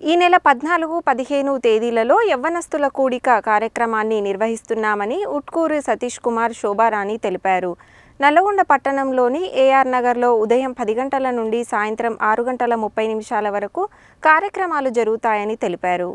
ఈ నెల పద్నాలుగు పదిహేను తేదీలలో యవ్వనస్తుల కూడిక కార్యక్రమాన్ని నిర్వహిస్తున్నామని ఉట్కూరు సతీష్ కుమార్ శోభారాణి తెలిపారు. నల్లగొండ పట్టణంలోని ఏఆర్ నగర్లో ఉదయం పది గంటల నుండి సాయంత్రం ఆరు గంటల ముప్పై నిమిషాల వరకు కార్యక్రమాలు జరుగుతాయని తెలిపారు.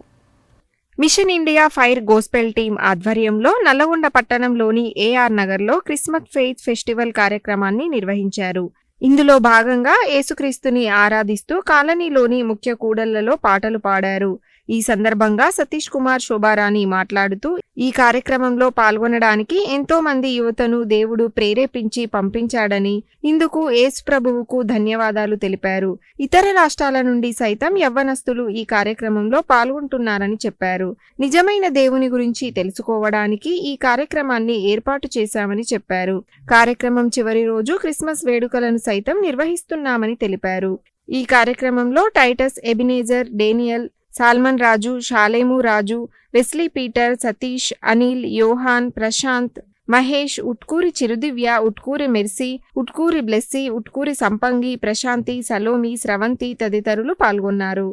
Mission India fire gospel team ఆధ్వర్యంలో నల్లగొండ పట్టణంలోని ఏఆర్ నగర్లో క్రిస్మస్ ఫెయిత్ ఫెస్టివల్ కార్యక్రమాన్ని నిర్వహించారు. ఇందులో భాగంగా యేసుక్రీస్తుని ఆరాధిస్తూ కాలనీలోని ముఖ్య కూడళ్ళలో పాటలు పాడారు. ఈ సందర్భంగా సతీష్ కుమార్ శోభారాణి మాట్లాడుతూ ఈ కార్యక్రమంలో పాల్గొనడానికి ఎంతో మంది యువతను దేవుడు ప్రేరేపించి పంపించాడని ఇందుకు యేసు ప్రభువుకు ధన్యవాదాలు తెలిపారు. ఇతర రాష్ట్రాల నుండి సైతం యవ్వనస్తులు ఈ కార్యక్రమంలో పాల్గొంటున్నారని చెప్పారు. నిజమైన దేవుని గురించి తెలుసుకోవడానికి ఈ కార్యక్రమాన్ని ఏర్పాటు చేశామని చెప్పారు. కార్యక్రమం చివరి రోజు క్రిస్మస్ వేడుకలను సైతం నిర్వహిస్తున్నామని తెలిపారు. ఈ కార్యక్రమంలో Titus Ebenezer Daniel salmon Raju Shalemu Raju Wesley Peter Satish Anil Yohan Prashanth Mahesh Utkuri Chirudivya Utkuri Mercy Utkuri Blessy Utkuri Sampangi Prashanthi Salomi Sravanthi తదితరులు పాల్గొన్నారు.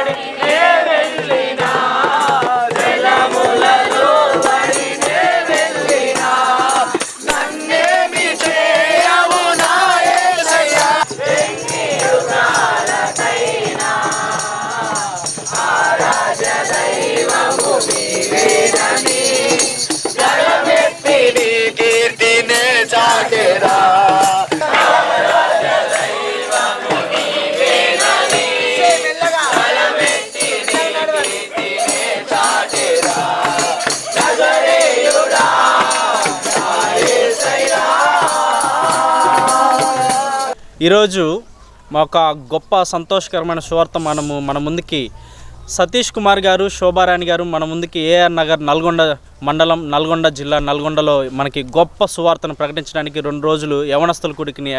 కీర్తినే ఈరోజు మా ఒక గొప్ప సంతోషకరమైన సువార్త మనము మన ముందుకి సతీష్ కుమార్ గారు శోభారాణి గారు మన ముందుకి ఏఆర్ నగర్ నల్గొండ మండలం నల్గొండ జిల్లా నల్గొండలో మనకి గొప్ప సువార్తను ప్రకటించడానికి రెండు రోజులు యవనస్తుల కుడికిని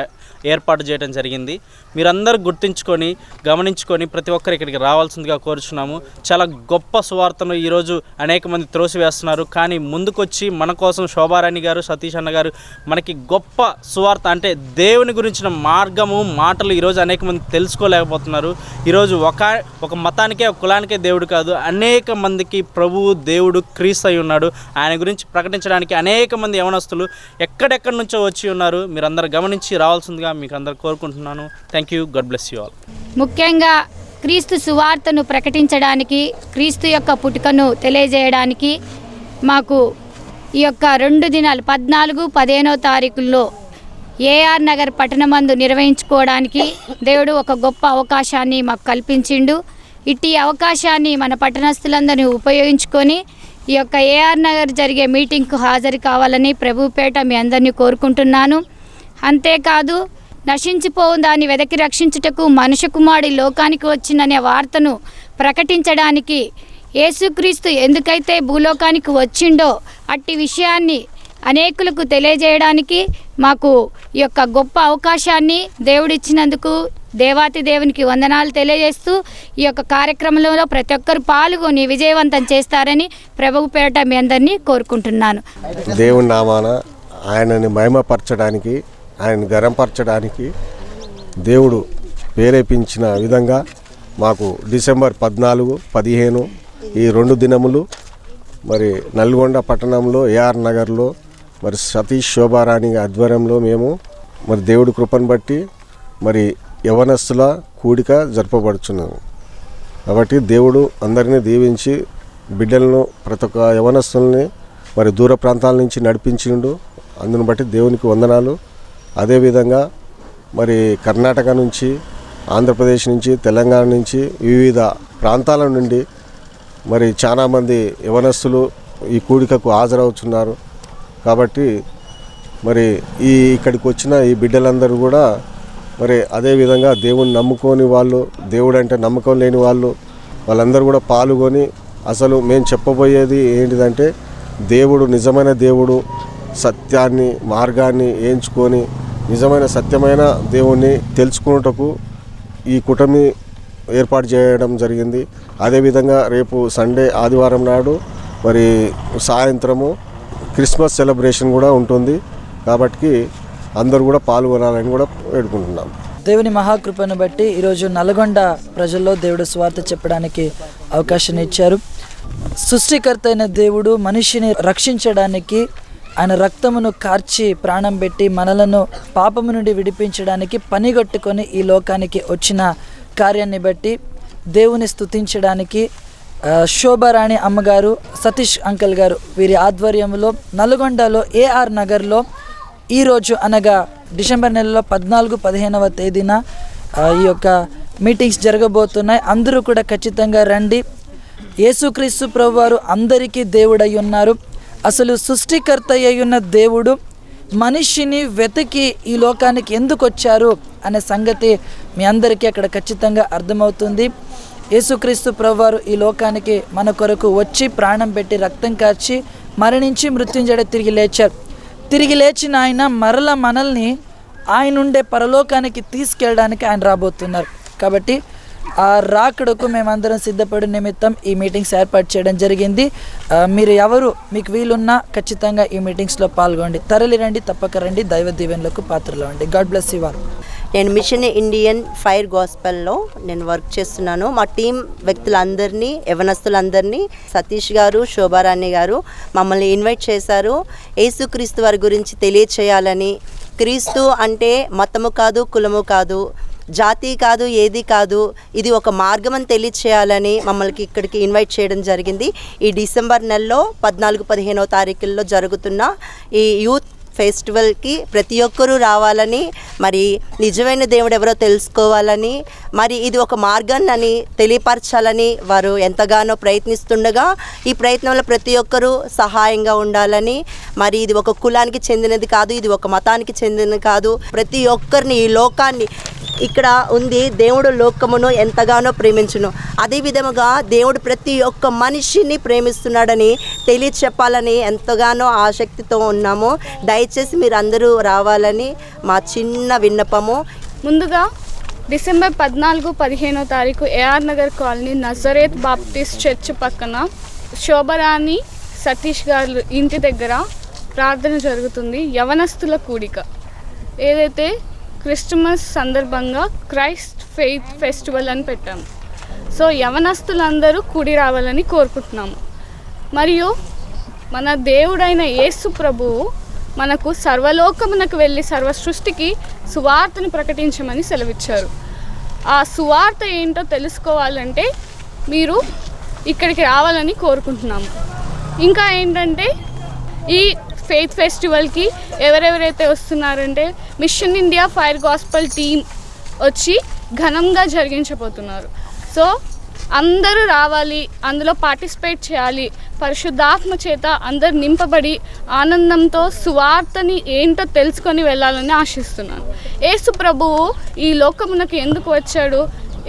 ఏర్పాటు చేయడం జరిగింది. మీరందరూ గుర్తించుకొని గమనించుకొని ప్రతి ఒక్కరు ఇక్కడికి రావాల్సిందిగా కోరుచున్నాము. చాలా గొప్ప సువార్తను ఈరోజు అనేక మంది త్రోసివేస్తున్నారు. కానీ ముందుకొచ్చి మన కోసం శోభారాణి గారు సతీష్ అన్న గారు మనకి గొప్ప సువార్త అంటే దేవుని గురించిన మార్గము మాటలు ఈరోజు అనేక మంది తెలుసుకోలేకపోతున్నారు. ఈరోజు ఒక ఒక మతానికే ఒక కులానికే దేవుడు కాదు. అనేక మందికి ప్రభువు దేవుడు క్రీస్తు అయి ఉన్నాడు. ఆయన గురించి ప్రకటించడానికి అనేక మంది యవనస్తులు ఎక్కడెక్కడి నుంచో వచ్చి ఉన్నారు. మీరందరూ గమనించి రావాల్సిందిగా మీకు అందరు కోరుకుంటున్నాను. Thank you God bless you all ముఖ్యంగా క్రీస్తు సువార్తను ప్రకటించడానికి క్రీస్తు యొక్క పుట్టుకను తెలియజేయడానికి మాకు ఈ యొక్క రెండు దినాలు పద్నాలుగు పదిహేనో తారీఖుల్లో ఏఆర్ నగర్ పట్టణమందు నిర్వహించుకోవడానికి దేవుడు ఒక గొప్ప అవకాశాన్ని మాకు కల్పించిండు. ఇట్టి అవకాశాన్ని మన పట్టణస్థులందరినీ ఉపయోగించుకొని ఈ యొక్క ఏఆర్ నగర్ జరిగే మీటింగ్కు హాజరు కావాలని ప్రభుపేట మీ అందరినీ కోరుకుంటున్నాను. అంతేకాదు నశించిపోవు దాన్ని వెదకి రక్షించుటకు మనుష్య కుమారుడి లోకానికి వచ్చిననే వార్తను ప్రకటించడానికి యేసుక్రీస్తు ఎందుకైతే భూలోకానికి వచ్చిండో అట్టి విషయాన్ని అనేకులకు తెలియజేయడానికి మాకు ఈ యొక్క గొప్ప అవకాశాన్ని దేవుడిచ్చినందుకు దేవాతి దేవునికి వందనాలు తెలియజేస్తూ ఈ యొక్క కార్యక్రమంలో ప్రతి ఒక్కరు పాల్గొని విజయవంతం చేస్తారని ప్రభుపేట మీ అందరినీ కోరుకుంటున్నాను. దేవుని నామాన ఆయనని మహిమపరచడానికి ఆయన గరంపరచడానికి దేవుడు ప్రేరేపించిన విధంగా మాకు డిసెంబర్ పద్నాలుగు పదిహేను ఈ రెండు దినములు మరి నల్గొండ పట్టణంలో ఏఆర్ నగర్లో మరి సతీష్ శోభారాణి ఆధ్వర్యంలో మేము మరి దేవుడి కృపను బట్టి మరి యవనస్తుల కూడిక జరపబడుచున్నాము కాబట్టి దేవుడు అందరినీ దీవించి బిడ్డలను ప్రతి ఒక్క యవనస్తుల్ని మరి దూర ప్రాంతాల నుంచి నడిపించిండు. అందును బట్టి దేవునికి వందనాలు. అదేవిధంగా మరి కర్ణాటక నుంచి ఆంధ్రప్రదేశ్ నుంచి తెలంగాణ నుంచి వివిధ ప్రాంతాల నుండి మరి చాలామంది యవనస్తులు ఈ కూడికకు హాజరవుతున్నారు కాబట్టి మరి ఈ ఇక్కడికి వచ్చిన ఈ బిడ్డలందరూ కూడా మరి అదేవిధంగా దేవుని నమ్ముకోని వాళ్ళు దేవుడు అంటే నమ్మకం లేని వాళ్ళు వాళ్ళందరూ కూడా పాల్గొని అసలు మేము చెప్పబోయేది ఏంటిదంటే దేవుడు నిజమైన దేవుడు సత్యాన్ని మార్గాన్ని ఏంచుకొని నిజమైన సత్యమైన దేవుణ్ణి తెలుసుకున్నటకు ఈ కుటమి ఏర్పాటు చేయడం జరిగింది. అదేవిధంగా రేపు సండే ఆదివారం నాడు మరి సాయంత్రము క్రిస్మస్ సెలబ్రేషన్ కూడా ఉంటుంది. కాబట్టి అందరూ కూడా పాల్గొనాలని కూడా వేడుకుంటున్నాం. దేవుని మహాకృపను బట్టి ఈరోజు నల్గొండ ప్రజల్లో దేవుడు స్వార్థ చెప్పడానికి అవకాశం ఇచ్చారు. సృష్టికర్త అయిన దేవుడు మనిషిని రక్షించడానికి ఆయన రక్తమును కార్చి ప్రాణం పెట్టి మనలను పాపము నుండి విడిపించడానికి పనిగట్టుకొని ఈ లోకానికి వచ్చిన కార్యాన్ని బట్టి దేవుని స్థుతించడానికి శోభారాణి అమ్మగారు సతీష్ అంకల్ గారు వీరి ఆధ్వర్యంలో నల్గొండలో ఏఆర్ నగర్లో ఈరోజు అనగా డిసెంబర్ నెలలో పద్నాలుగు పదిహేనవ తేదీన ఈ యొక్క మీటింగ్స్ జరగబోతున్నాయి. అందరూ కూడా ఖచ్చితంగా రండి. యేసుక్రీస్తు ప్రభువారు అందరికీ దేవుడై ఉన్నారు. అసలు సృష్టికర్త ఉన్న దేవుడు మనిషిని వెతికి ఈ లోకానికి ఎందుకు వచ్చారు అనే సంగతి మీ అందరికీ అక్కడ ఖచ్చితంగా అర్థమవుతుంది. యేసుక్రీస్తు ప్రభువారు ఈ లోకానికి మన కొరకు వచ్చి ప్రాణం పెట్టి రక్తం కార్చి మరణించి మృత్యుంజడ తిరిగి లేచారు. తిరిగి లేచిన ఆయన మరల మనల్ని ఆయన ఉండే పరలోకానికి తీసుకెళ్ళడానికి ఆయన రాబోతున్నారు. కాబట్టి ఆ రాకడకు మేమందరం సిద్ధపడి నిమిత్తం ఈ మీటింగ్స్ ఏర్పాటు చేయడం జరిగింది. మీరు ఎవరు మీకు వీలున్నా ఖచ్చితంగా ఈ మీటింగ్స్లో పాల్గొండి. తరలి రండి తప్పక రండి దైవ దీవెనలకు పాత్రలు అండి గాడ్ బ్లెస్ యు ఆల్. నేను మిషన్ ఇండియన్ ఫైర్ గాస్పెల్లో నేను వర్క్ చేస్తున్నాను. మా టీం వ్యక్తులందరినీ యవనస్తులందరినీ సతీష్ గారు శోభారాణి గారు మమ్మల్ని ఇన్వైట్ చేశారు. యేసుక్రీస్తు వారి గురించి తెలియచేయాలని. క్రీస్తు అంటే మతము కాదు కులము కాదు జాతి కాదు ఏది కాదు ఇది ఒక మార్గం అని తెలియచేయాలని మమ్మల్ని ఇక్కడికి ఇన్వైట్ చేయడం జరిగింది. ఈ డిసెంబర్ నెలలో పద్నాలుగు పదిహేనవ తారీఖుల్లో జరుగుతున్న ఈ యూత్ ఫెస్టివల్కి ప్రతి ఒక్కరూ రావాలని మరి నిజమైన దేవుడు ఎవరో తెలుసుకోవాలని మరి ఇది ఒక మార్గాన్ని అని తెలియపరచాలని వారు ఎంతగానో ప్రయత్నిస్తుండగా ఈ ప్రయత్నంలో ప్రతి ఒక్కరూ సహాయంగా ఉండాలని మరి ఇది ఒక కులానికి చెందినది కాదు ఇది ఒక మతానికి చెందినది కాదు. ప్రతి ఒక్కరిని ఈ లోకాన్ని ఇక్కడ ఉంది. దేవుడు లోకమును ఎంతగానో ప్రేమించును. అదే విధముగా దేవుడు ప్రతి ఒక్క మనిషిని ప్రేమిస్తున్నాడని తెలియచెప్పాలని ఎంతగానో ఆసక్తితో ఉన్నాము. దయచేసి మీరు అందరూ రావాలని మా చిన్న విన్నపము. ముందుగా డిసెంబర్ పద్నాలుగు పదిహేనో తారీఖు AR Nagar colony Nazareth baptist church పక్కన శోభరాణి సతీష్ గారు ఇంటి దగ్గర ప్రార్థన జరుగుతుంది. యవనస్తుల కూడిక. ఏదైతే క్రిస్టమస్ సందర్భంగా క్రైస్ట్ ఫెయిత్ ఫెస్టివల్ అని పెట్టాము సో యవనస్తులందరూ కూడి రావాలని కోరుకుంటున్నాము. మరియు మన దేవుడైన యేసు ప్రభువు మనకు సర్వలోకమునకు వెళ్ళి సర్వ సృష్టికి సువార్తను ప్రకటించమని సెలవిచ్చారు. ఆ సువార్త ఏంటో తెలుసుకోవాలంటే మీరు ఇక్కడికి రావాలని కోరుకుంటున్నాము. ఇంకా ఏంటంటే ఈ ఫెయిత్ ఫెస్టివల్కి ఎవరెవరైతే వస్తున్నారంటే mission India fire gospel team వచ్చి ఘనంగా జరిగించబోతున్నారు. సో అందరూ రావాలి అందులో పార్టిసిపేట్ చేయాలి పరిశుద్ధాత్మ చేత అందరు నింపబడి ఆనందంతో సువార్తని ఏంటో తెలుసుకొని వెళ్ళాలని ఆశిస్తున్నాను. యేసు ప్రభువు ఈ లోకమునకు ఎందుకు వచ్చాడు?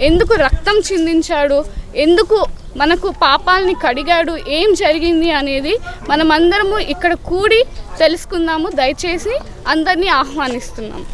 ఎందుకు రక్తం చిందించాడు? ఎందుకు మనకు పాపాలని కడిగాడు ఏం జరిగింది అనేది మనమందరము ఇక్కడ కూడి తెలుసుకుందాము. దయచేసి అందరినీ ఆహ్వానిస్తున్నాము.